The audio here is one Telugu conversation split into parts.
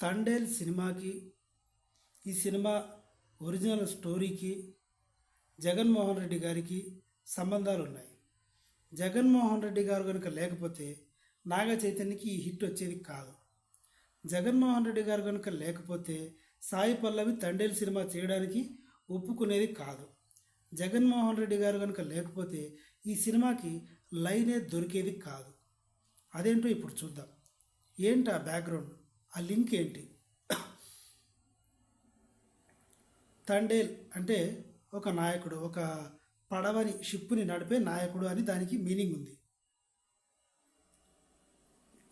తండేల్ సినిమాకి ఈ సినిమా ఒరిజినల్ స్టోరీకి జగన్మోహన్ రెడ్డి గారికి సంబంధాలు ఉన్నాయి జగన్మోహన్ రెడ్డి గారు కనుక లేకపోతే నాగ చైతన్యకి ఈ హిట్ వచ్చేది కాదు. జగన్మోహన్ రెడ్డి గారు కనుక లేకపోతే సాయి పల్లవి తండేల్ సినిమా చేయడానికి ఒప్పుకునేది కాదు. జగన్మోహన్ రెడ్డి గారు కనుక లేకపోతే ఈ సినిమాకి లైనే దొరికేది కాదు. అదేంటో ఇప్పుడు చూద్దాం. ఏంటి ఆ బ్యాక్గ్రౌండ్ ఆ లింక్ ఏంటి? తండేల్ అంటే ఒక నాయకుడు ఒక పడవని షిప్పుని నడిపే నాయకుడు అని దానికి మీనింగ్ ఉంది.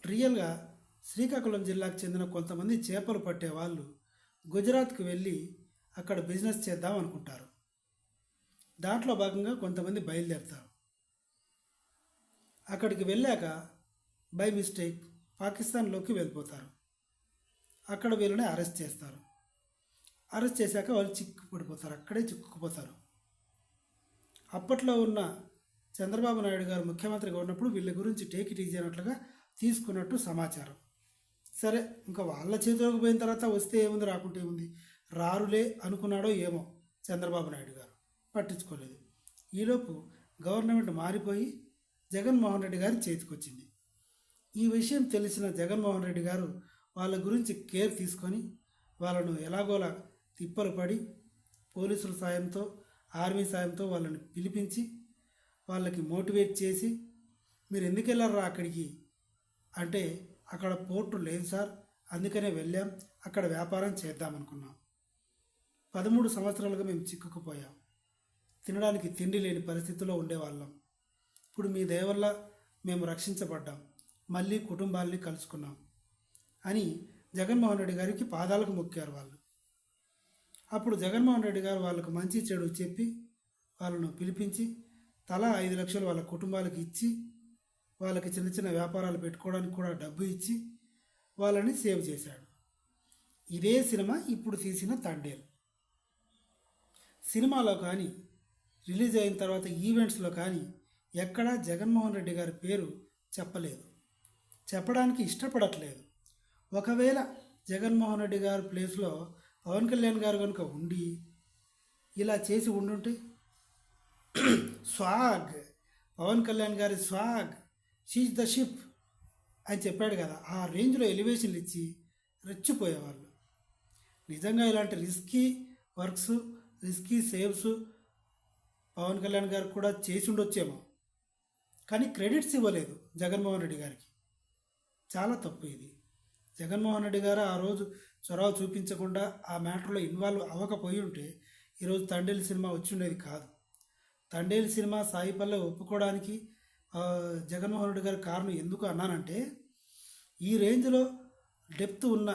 రియల్గా శ్రీకాకుళం జిల్లాకు చెందిన కొంతమంది చేపలు పట్టే వాళ్ళు గుజరాత్కు వెళ్ళి అక్కడ బిజినెస్ చేద్దాం అనుకుంటారు. దాంట్లో భాగంగా కొంతమంది బయలుదేరుతారు. అక్కడికి వెళ్ళాక బై మిస్టేక్ పాకిస్తాన్లోకి వెళ్ళిపోతారు. అక్కడ వీళ్ళని అరెస్ట్ చేస్తారు. అరెస్ట్ చేశాక వాళ్ళు చిక్కు పడిపోతారు అక్కడే చిక్కుకుపోతారు. అప్పట్లో ఉన్న చంద్రబాబు నాయుడు గారు ముఖ్యమంత్రిగా ఉన్నప్పుడు వీళ్ళ గురించి టేక్ ఇట్ ఈజీ అన్నట్లుగా తీసుకున్నట్టు సమాచారం. సరే ఇంకా వాళ్ళ చేతిలోకి పోయిన తర్వాత వస్తే ఏముంది రాకుంటే ఏముంది? రారులే అనుకున్నాడో ఏమో చంద్రబాబు నాయుడు గారు. పట్టించుకోలేదు. ఈలోపు గవర్నమెంట్ మారిపోయి జగన్మోహన్ రెడ్డి గారి చేతికొచ్చింది. ఈ విషయం తెలిసిన జగన్మోహన్ రెడ్డి గారు వాళ్ళ గురించి కేర్ తీసుకొని వాళ్ళను ఎలాగోలా తిప్పలు పడి పోలీసుల సాయంతో ఆర్మీ సాయంతో వాళ్ళని పిలిపించి వాళ్ళకి మోటివేట్ చేసి మీరు ఎందుకు వెళ్ళారా అక్కడికి? అంటే అక్కడ పోర్టు లేదు సార్ అందుకనే వెళ్ళాం అక్కడ వ్యాపారం చేద్దామనుకున్నాం. పదమూడు సంవత్సరాలుగా మేము చిక్కుకుపోయాం. తినడానికి తిండి లేని పరిస్థితిలో ఉండేవాళ్ళం. ఇప్పుడు మీ దయవల్ల మేము రక్షించబడ్డాం. మళ్ళీ కుటుంబాల్ని కలుసుకున్నాం. అని జగన్మోహన్ రెడ్డి గారికి పాదాలకు మొక్కారు వాళ్ళు. అప్పుడు జగన్మోహన్ రెడ్డి గారు వాళ్ళకు మంచి చెడు చెప్పి వాళ్ళను పిలిపించి తలా ఐదు లక్షలు వాళ్ళ కుటుంబాలకు ఇచ్చి వాళ్ళకి చిన్న చిన్న వ్యాపారాలు పెట్టుకోవడానికి కూడా డబ్బు ఇచ్చి వాళ్ళని సేవ్ చేశాడు. ఇదే సినిమా ఇప్పుడు తీసిన తండేలు. సినిమాలో కానీ రిలీజ్ అయిన తర్వాత ఈవెంట్స్లో కానీ ఎక్కడా జగన్మోహన్ రెడ్డి గారి పేరు చెప్పలేదు. చెప్పడానికి ఇష్టపడట్లేదు. ఒకవేళ జగన్మోహన్ రెడ్డి గారి ప్లేస్లో పవన్ కళ్యాణ్ గారు కనుక ఉండి ఇలా చేసి ఉండుంటే స్వాగ్ పవన్ కళ్యాణ్ గారి స్వాగ్ షీజ్ ద షిప్ అని చెప్పాడు కదా ఆ రేంజ్లో ఎలివేషన్లు ఇచ్చి రెచ్చిపోయేవాళ్ళు. నిజంగా ఇలాంటి risky works risky saves Pawan Kalyan garu కూడా చేసి ఉండొచ్చేమో. కానీ క్రెడిట్స్ ఇవ్వలేదు జగన్మోహన్ రెడ్డి గారికి. చాలా తప్పు ఇది. జగన్మోహన్ రెడ్డి గారు ఆ రోజు చొరవ చూపించకుండా ఆ మ్యాటర్లో ఇన్వాల్వ్ అవ్వకపోయి ఉంటే ఈరోజు తండేలు సినిమా వచ్చి ఉండేది కాదు. తండేలు సినిమా సాయి పల్లె ఒప్పుకోవడానికి జగన్మోహన్ రెడ్డి గారి కారణం ఎందుకు అన్నానంటే ఈ రేంజ్లో డెప్త్ ఉన్న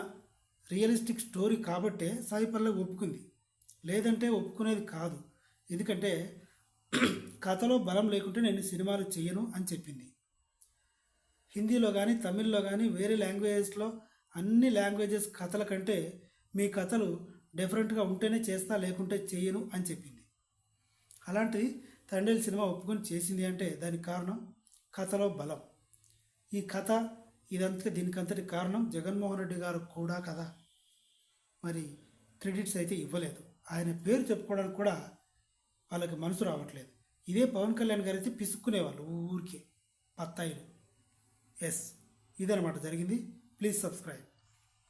రియలిస్టిక్ స్టోరీ కాబట్టే సాయి పల్లె ఒప్పుకుంది. లేదంటే ఒప్పుకునేది కాదు. ఎందుకంటే కథలో బలం లేకుంటే నేను సినిమాలు చేయను అని చెప్పింది. హిందీలో కానీ తమిళ్ళో కానీ వేరే లాంగ్వేజెస్లో అన్ని లాంగ్వేజెస్ కథల కంటే మీ కథలు డిఫరెంట్గా ఉంటేనే చేస్తా లేకుంటే చేయను అని చెప్పింది. అలాంటి తండేల్ సినిమా ఒప్పుకొని చేసింది అంటే దానికి కారణం కథలో బలం. ఈ కథ ఇదంతా దీనికంతటి కారణం జగన్మోహన్ రెడ్డి గారు కూడా కదా. మరి క్రెడిట్స్ అయితే ఇవ్వలేదు. ఆయన పేరు చెప్పుకోవడానికి కూడా వాళ్ళకి మనసు రావట్లేదు. ఇదే పవన్ కళ్యాణ్ గారు అయితే పిసుక్కునేవాళ్ళు ఊరికే పత్తాయిలు ఎస్ ఇదనమాట జరిగింది. Please subscribe.